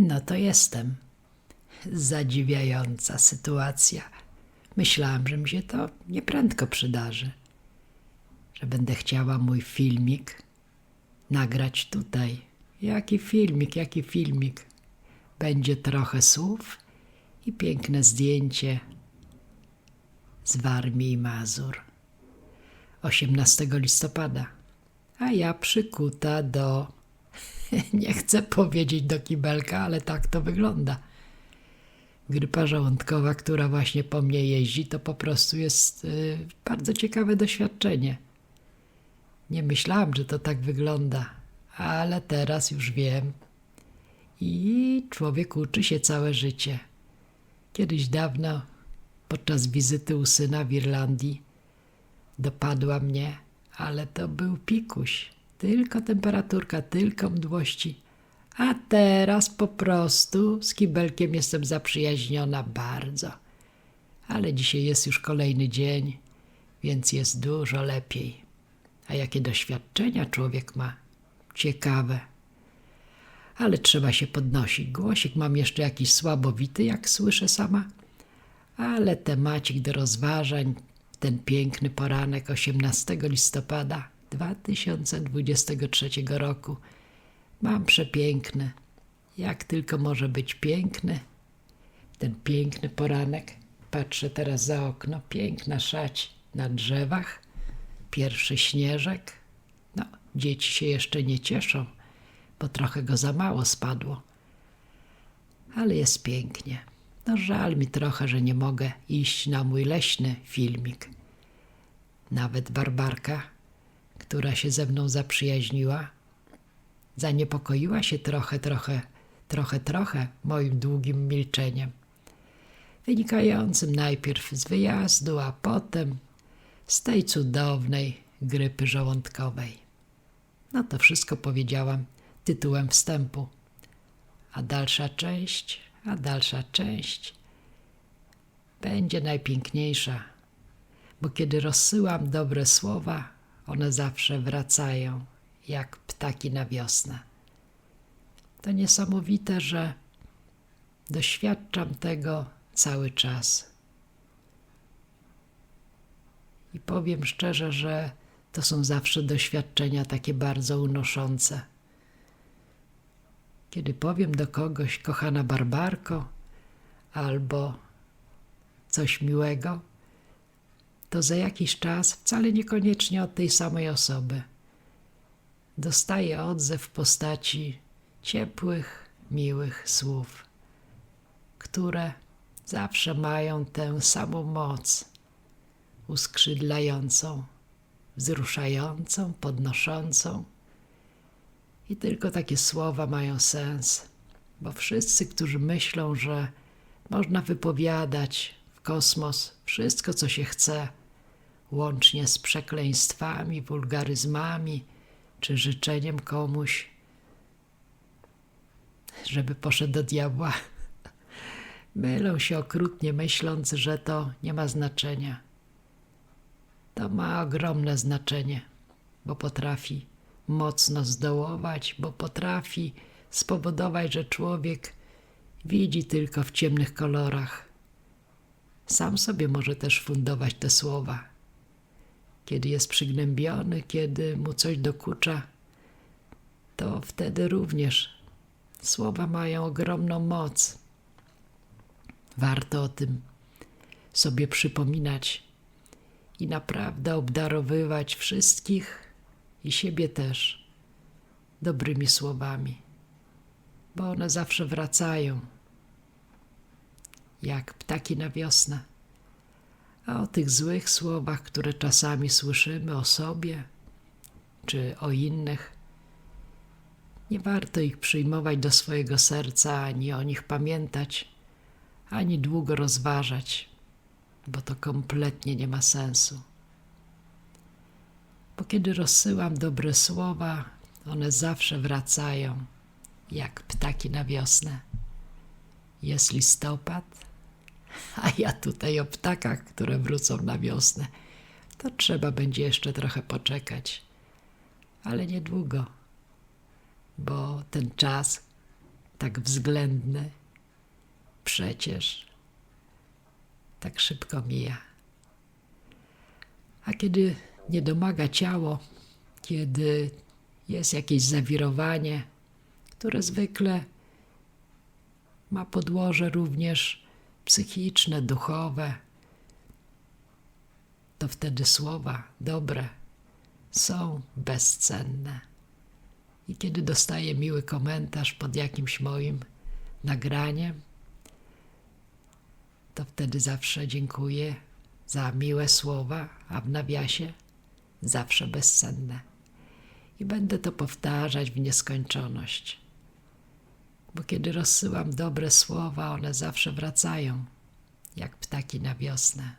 No to jestem. Zadziwiająca sytuacja. Myślałam, że mi się to nieprędko przydarzy. Że będę chciała mój filmik nagrać tutaj. Jaki filmik, jaki filmik. Będzie trochę słów i piękne zdjęcie z Warmii i Mazur. 18 listopada. A ja przykuta do, nie chcę powiedzieć do kibelka, ale tak to wygląda. Grypa żołądkowa, która właśnie po mnie jeździ, to po prostu jest y, bardzo ciekawe doświadczenie. Nie myślałam, że to tak wygląda, ale teraz już wiem. I człowiek uczy się całe życie. Kiedyś dawno, podczas wizyty u syna w Irlandii, dopadła mnie, ale to był pikuś. Tylko temperaturka, tylko mdłości. A teraz po prostu z kibelkiem jestem zaprzyjaźniona bardzo. Ale dzisiaj jest już kolejny dzień, więc jest dużo lepiej. A jakie doświadczenia człowiek ma? Ciekawe. Ale trzeba się podnosić. Głosik mam jeszcze jakiś słabowity, jak słyszę sama. Ale temacik do rozważań ten piękny poranek 18 listopada 2023 roku mam przepiękny. Jak tylko może być piękny. Ten piękny poranek. Patrzę teraz za okno. Piękna szać na drzewach. Pierwszy śnieżek. No, dzieci się jeszcze nie cieszą, bo trochę go za mało spadło. Ale jest pięknie. No żal mi trochę, że nie mogę iść na mój leśny filmik. Nawet Barbarka, która się ze mną zaprzyjaźniła, zaniepokoiła się trochę, trochę, trochę, trochę moim długim milczeniem, wynikającym najpierw z wyjazdu, a potem z tej cudownej grypy żołądkowej. No to wszystko powiedziałam tytułem wstępu. A dalsza część, a dalsza część będzie najpiękniejsza, bo kiedy rozsyłam dobre słowa, one zawsze wracają jak ptaki na wiosnę. To niesamowite, że doświadczam tego cały czas. I powiem szczerze, że to są zawsze doświadczenia takie bardzo unoszące. Kiedy powiem do kogoś, kochana Barbarko, albo coś miłego, to za jakiś czas, wcale niekoniecznie od tej samej osoby, dostaję odzew w postaci ciepłych, miłych słów, które zawsze mają tę samą moc uskrzydlającą, wzruszającą, podnoszącą. I tylko takie słowa mają sens, bo wszyscy, którzy myślą, że można wypowiadać w kosmos wszystko, co się chce, łącznie z przekleństwami, wulgaryzmami czy życzeniem komuś, żeby poszedł do diabła, mylą się okrutnie, myśląc, że to nie ma znaczenia. To ma ogromne znaczenie, bo potrafi mocno zdołować, bo potrafi spowodować, że człowiek widzi tylko w ciemnych kolorach. Sam sobie może też fundować te słowa. Kiedy jest przygnębiony, kiedy mu coś dokucza, to wtedy również słowa mają ogromną moc. Warto o tym sobie przypominać i naprawdę obdarowywać wszystkich i siebie też dobrymi słowami, bo one zawsze wracają jak ptaki na wiosnę. A o tych złych słowach, które czasami słyszymy o sobie czy o innych, nie warto ich przyjmować do swojego serca, ani o nich pamiętać, ani długo rozważać, bo to kompletnie nie ma sensu. Bo kiedy rozsyłam dobre słowa, one zawsze wracają, jak ptaki na wiosnę. Jest listopad, a ja tutaj o ptakach, które wrócą na wiosnę. To trzeba będzie jeszcze trochę poczekać, ale niedługo, bo ten czas, tak względny, przecież tak szybko mija. A kiedy nie domaga ciało, kiedy jest jakieś zawirowanie, które zwykle ma podłoże również psychiczne, duchowe, to wtedy słowa dobre są bezcenne. I kiedy dostaję miły komentarz pod jakimś moim nagraniem, to wtedy zawsze dziękuję za miłe słowa, a w nawiasie zawsze bezcenne. I będę to powtarzać w nieskończoność. Bo kiedy rozsyłam dobre słowa, one zawsze wracają, jak ptaki na wiosnę.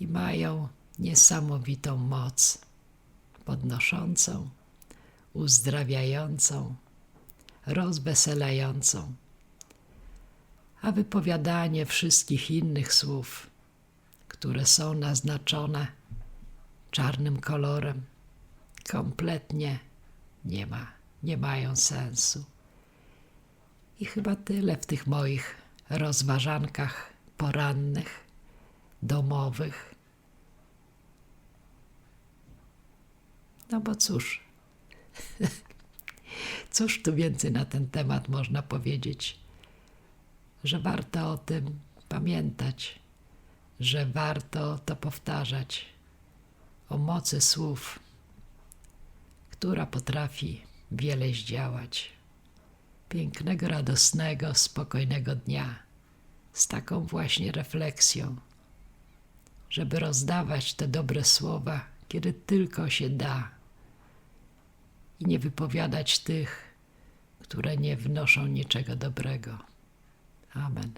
I mają niesamowitą moc, podnoszącą, uzdrawiającą, rozweselającą. A wypowiadanie wszystkich innych słów, które są naznaczone czarnym kolorem, kompletnie nie ma, nie mają sensu. I chyba tyle w tych moich rozważankach porannych, domowych. No bo cóż, cóż tu więcej na ten temat można powiedzieć, że warto o tym pamiętać, że warto to powtarzać, o mocy słów, która potrafi wiele zdziałać. Pięknego, radosnego, spokojnego dnia, z taką właśnie refleksją, żeby rozdawać te dobre słowa, kiedy tylko się da i nie wypowiadać tych, które nie wnoszą niczego dobrego. Amen.